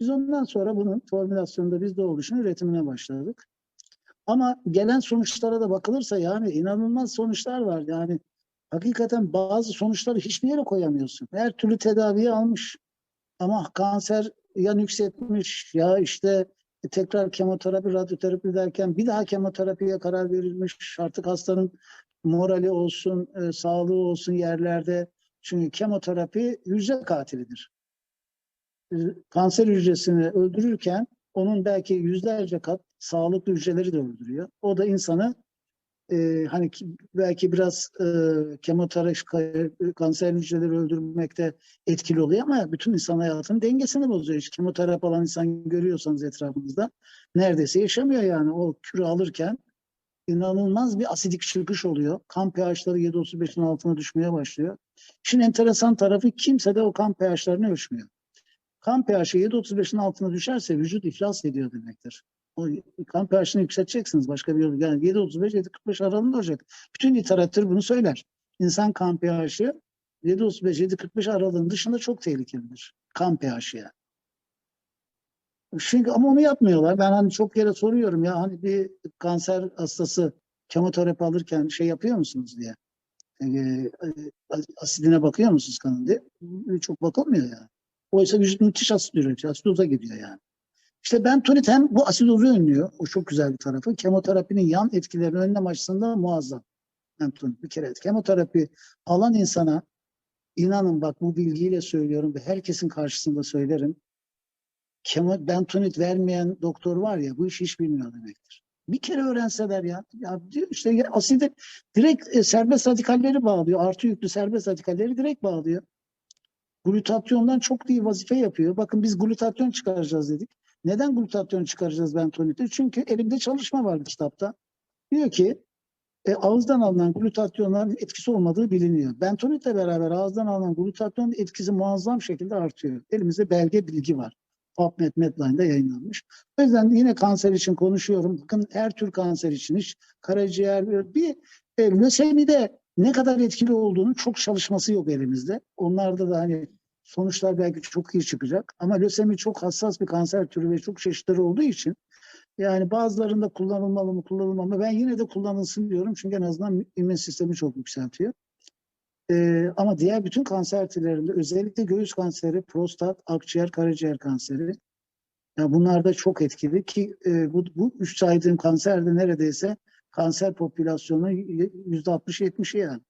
Biz ondan sonra bunun formülasyonunda bizde oluşun üretimine başladık. Ama gelen sonuçlara da bakılırsa yani inanılmaz sonuçlar var. Yani hakikaten bazı sonuçları hiçbir yere koyamıyorsun. Her türlü tedaviyi almış. Ama kanser ya nüksetmiş ya işte tekrar kemoterapi, radyoterapi derken bir daha kemoterapiye karar verilmiş. Artık hastanın morali olsun, e, sağlığı olsun yerlerde. Çünkü kemoterapi hücre katilidir. E, Kanser hücresini öldürürken onun belki yüzlerce kat sağlıklı hücreleri de öldürüyor. O da insanı e, hani ki- belki biraz e, kemoterapi ka- kanser hücreleri öldürmekte etkili oluyor ama bütün insan hayatının dengesini bozuyor. Hiç kemoterapi alan insan görüyorsanız etrafınızda neredeyse yaşamıyor yani. O kürü alırken inanılmaz bir asidik çıkış oluyor. Kan pH'ları 7.35'in altına düşmeye başlıyor. Şimdi enteresan tarafı kimse de o kan pH'larını ölçmüyor. Kan pH'i 7.35'in altına düşerse vücut iflas ediyor demektir. O kan pH'ini yükselteceksiniz başka bir yolu. Yani 7.35-7.45 aralığında olacak. Bütün literatür bunu söyler. İnsan kan pH'i 7.35-7.45 aralığının dışında çok tehlikelidir. Kan pH'i yani. Çünkü ama onu yapmıyorlar. Ben hani çok yere soruyorum ya hani bir kanser hastası kemoterapi alırken şey yapıyor musunuz diye. Ee, asidine bakıyor musunuz kanın diye. Çok bakılmıyor yani. Oysa vücut müthiş asit üretiyor. Asidoza gidiyor yani. İşte bentonit hem bu asidozu önlüyor. O çok güzel bir tarafı. Kemoterapinin yan etkilerini önlem açısından muazzam. Bentonit bir kere. Kemoterapi alan insana inanın bak bu bilgiyle söylüyorum ve herkesin karşısında söylerim. Kemo, bentonit vermeyen doktor var ya bu işi hiç bilmiyor demektir. Bir kere öğrenseler ya, ya diyor işte asidi direkt e, serbest radikalleri bağlıyor. Artı yüklü serbest radikalleri direkt bağlıyor. Glutatyondan çok iyi vazife yapıyor. Bakın biz glutatyon çıkaracağız dedik. Neden glutatyon çıkaracağız bentonite? Çünkü elimde çalışma var kitapta. Diyor ki e, ağızdan alınan glutatyonların etkisi olmadığı biliniyor. Bentonitle beraber ağızdan alınan glutatyonun etkisi muazzam şekilde artıyor. Elimizde belge bilgi var. PubMed Medline'da yayınlanmış. O yüzden yine kanser için konuşuyorum. Bakın her tür kanser için hiç karaciğer bir e, lösemide ne kadar etkili olduğunu çok çalışması yok elimizde. Onlarda da hani sonuçlar belki çok iyi çıkacak. Ama lösemi çok hassas bir kanser türü ve çok çeşitleri olduğu için yani bazılarında kullanılmalı mı kullanılmamalı ben yine de kullanılsın diyorum. Çünkü en azından immün sistemi çok yükseltiyor. Ee, ama diğer bütün kanser türlerinde özellikle göğüs kanseri, prostat, akciğer, karaciğer kanseri yani bunlar da çok etkili ki e, bu, bu üç saydığım kanserde neredeyse kanser popülasyonunun yüzde 60-70'i yani.